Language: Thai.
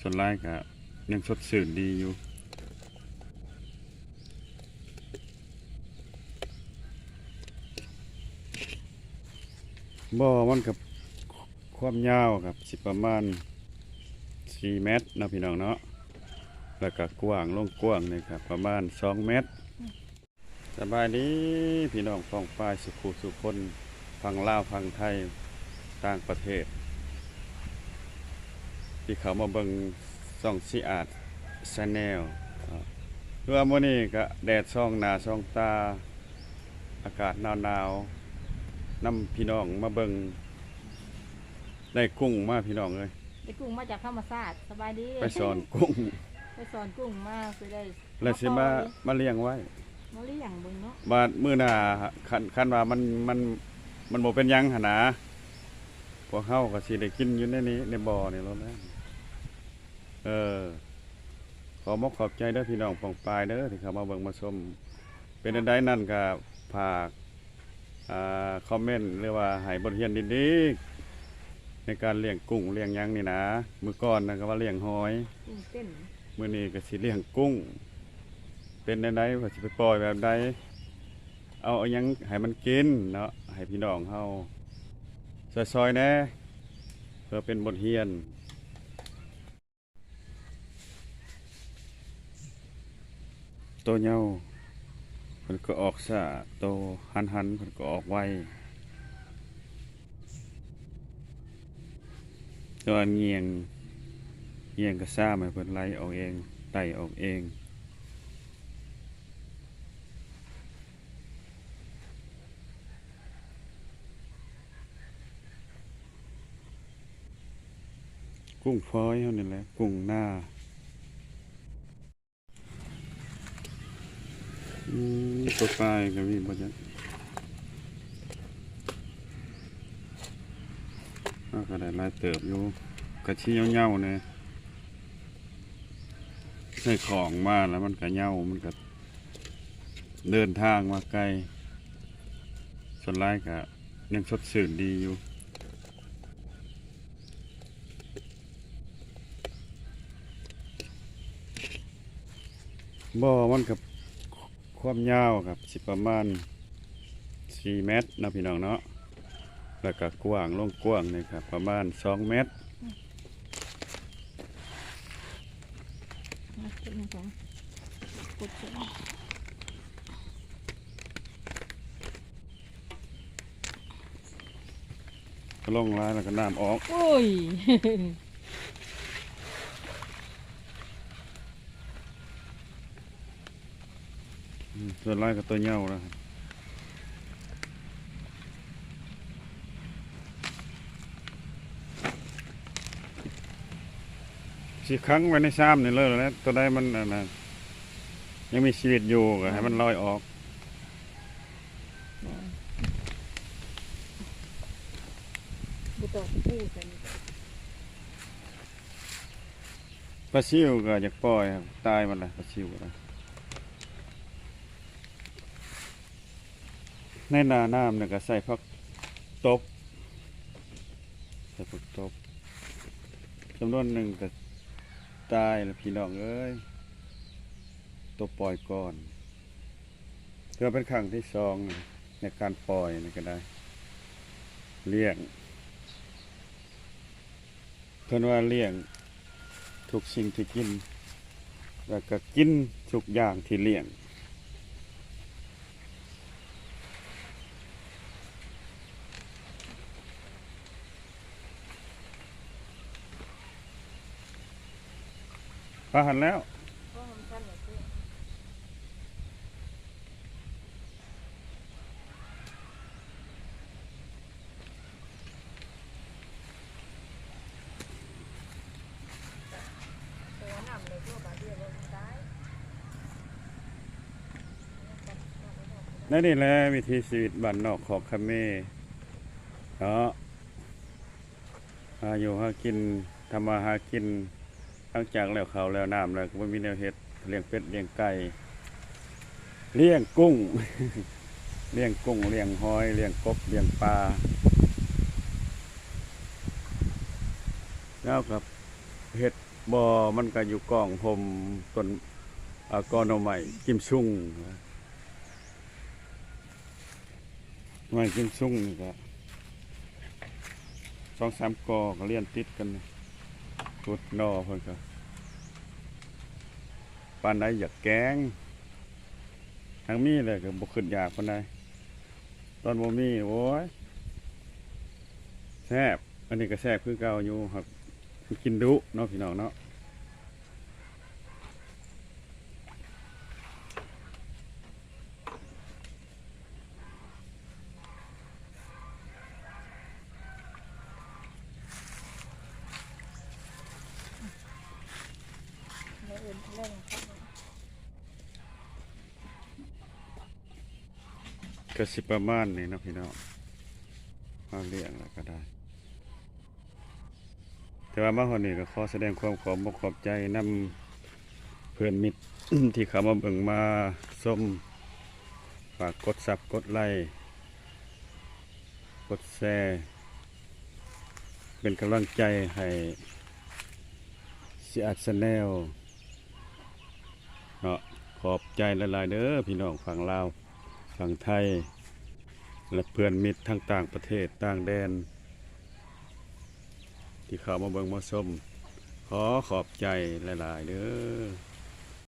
ส่วนหลายก็ยังสดชื่นดีอยู่บ่อมันกับความยาวครับสิประมาณ4เมตรนะพี่น้องเนาะแล้วก็กว้างลงกว้างเลยครับ ประมาณ2เมตร สบายดีพี่น้องฟองป้ายสุขุสุคนฟังลาวฟังไทยต่างประเทศ ที่เขามาเบิ่งส่องซีอาดชาแนลเพื่อมื้อนี้ก็แดดส่องหน้าส่องตา อากาศหนาวๆนำพี่น้องมาเบิ่งได้กุ้งมาพี่น้องเอ้ยไปกุ้งมาจากธรรมศาสตร์สบายดีไปสอนกุ้ง ไปสอนกุ้งมาสิได้แล้วสิมามาเลี้ยงไว้มาเลี้ยงเบิ่งเนาะบาดมื้อหน้าคันคันว่ามันมันมันบ่เป็นหยังหั่นนะพวกเฮาก็สิได้กินอยู่ในนี้ในบ่อนี่แล้วนะ เออ ขอมกขอบใจเด้อพี่น้องปองปายเด้อที่เข้ามาเบิ่งมาชมเป็นอันใดนั่นก็ฝากอ่าคอมเมนต์หรือว่าให้บทเรียนดีๆในการเลี้ยงกุ้งเลี้ยงหยังนี่นะมื้อก่อนนะก็ว่าเลี้ยงหอย กุ้งเต้นมื้อนี้ก็สิเลี้ยงกุ้ง เป็นอันใดว่าสิไปปล่อยแบบใดเอาเอาหยังให้มันกินเนาะให้พี่น้องเฮาซอยๆแหน่เพื่อเป็นบทเรียน โตเหยาเพิ่นก็ออกซะโตหันหันๆเพิ่นก็ออกไวตัวเงียงเงียงก็ซ่าให้เพิ่นไหลออกเองไต่ออกเองกุ้งฟอยเฮานี่แหละกุ้งหน้า อืมตัวปลายก็มีบ่จักเอาก็ได้หลายเติบอยู่กระชี้เหย้าๆเนี่ยใส่ของมาแล้วมันก็เหย้ามันก็เดินทางมาไกลส่วนหลายก็ยังสดชื่นดีอยู่บ่มันกับ ความยาวครับสิประมาณ4เมตรนะพี่น้องเนาะแล้วก็กว้างลงกว้างเลยครับ ประมาณ2เมตรมาเป็นของเส้นก็ลงร้ายแล้วก็น้ำออก โอ้ย อืมส่วนร้ายก็ตัวเหย้าแล้วครับสิครั้งไว้ในซ้ำนี่เลยแล้วตัวใดมันอันนะยังมีชีวิตอยู่ก็ให้มันลอยออกบุตรกู้กันปลาซิวก็อยากปล่อยครับตายมันละปลาซิวก็ได้ ในนาน้ำเนี่ยก็ใส่พักตบใส่พักตบจำนวนหนึ่งก็ตายแล้วพี่น้องเอ้ยตัวปล่อยก่อนเพื่อเป็นครั้งที่สองในการปล่อยนี่ก็ได้ เลี้ยงเพื่อนว่าเลี้ยงทุกสิ่งที่กิน แล้วก็กินทุกอย่างที่เลี้ยง พาหันแล้วนั่นนี่แหละวิธีชีวิตบ้านนอกของคาเม่เนาะหาอยู่หากินทำมาหากิน ลังจากแล้วเขาแล้วน้ำแล้วก็บ่มีแนวเฮ็ดเลี้ยงเป็ดเลี้ยงไก่เลี้ยงกุ้ง เลี้ยงกุ้งเลี้ยงหอยเลี้ยงกบเลี้ยงปลาแล้วกับเฮ็ดบ่มันก็อยู่กองผมต้นอากอนอใหม่กิมซุ่งไม้กิมซุ่งนี่ก็สองสามกอก็เลี้ยนติดกัน พุดนอเพิ่นก็ปานใดอยากแกงทางมีเลยก็บ่ขึ้นอยากปานใดตอนบ่มีโอ้ยแซ่บอันนี้ก็แซ่บคือเก่าอยู่ครับกินดุเนาะพี่น้องเนาะ ในอื่นเรื่องครับ ก็สิประมาณนี้นะพี่น้องมาเลี้ยงแล้วก็ได้ แต่ว่ามาหอนี้ก็ขอแสดงความขอบอกขอบใจนำเพื่อนมิตรที่เขามาเบิ่งมาส้มฝากกดซับกดไลค์กดแชร์เป็นกำลังใจให้สิอัดแนลเนาะขอบใจหลายเด้อพี่น้องฝั่งลาว ฝั่งไทย และเพื่อนมิตรทั้งต่างประเทศต่างแดน ที่เข้ามาเบิ่งมาชมขอขอบใจหลาย ๆเด้อ